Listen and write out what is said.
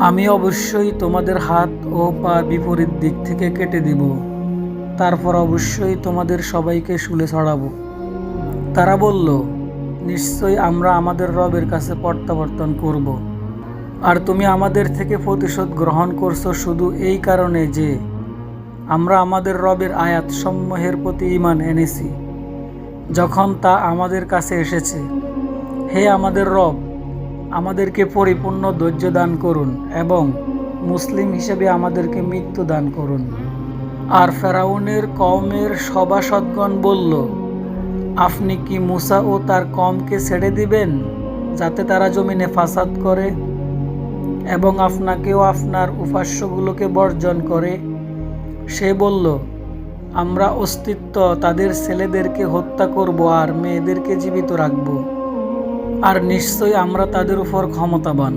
আমি অবশ্যই তোমাদের হাত ও পা বিপরীত দিক থেকে কেটে দিব। তারপর অবশ্যই তোমাদের সবাইকে শুলে ছড়াবো। তারা বলল, নিশ্চয়ই আমরা আমাদের রবের কাছে প্রত্যাবর্তন করব। আর তুমি আমাদের থেকে প্রতিশোধ গ্রহণ করছ শুধু এই কারণে যে, আমরা আমাদের রবের আয়াত সমূহের প্রতি ইমান এনেছি। যখন তা আমাদের কাছে এসেছে, হে আমাদের রব আমাদেরকে পরিপূর্ণ ধৈর্য দান করুন এবং মুসলিম হিসেবে আমাদেরকে মৃত্যু দান করুন। আর ফেরাউনের কমের সভাসদগণ বলল, আপনি কি মুসা ও তার কমকে ছেড়ে দিবেন যাতে তারা জমিনে ফাসাদ করে এবং আপনাকেও আপনার উপাস্যগুলোকে বর্জন করে? সে বলল, আমরা অস্তিত্ব তাদের ছেলেদেরকে হত্যা করব আর মেয়েদেরকে জীবিত রাখব। আর নিশ্চয়ই আমরা তাদের উপর ক্ষমতাবান।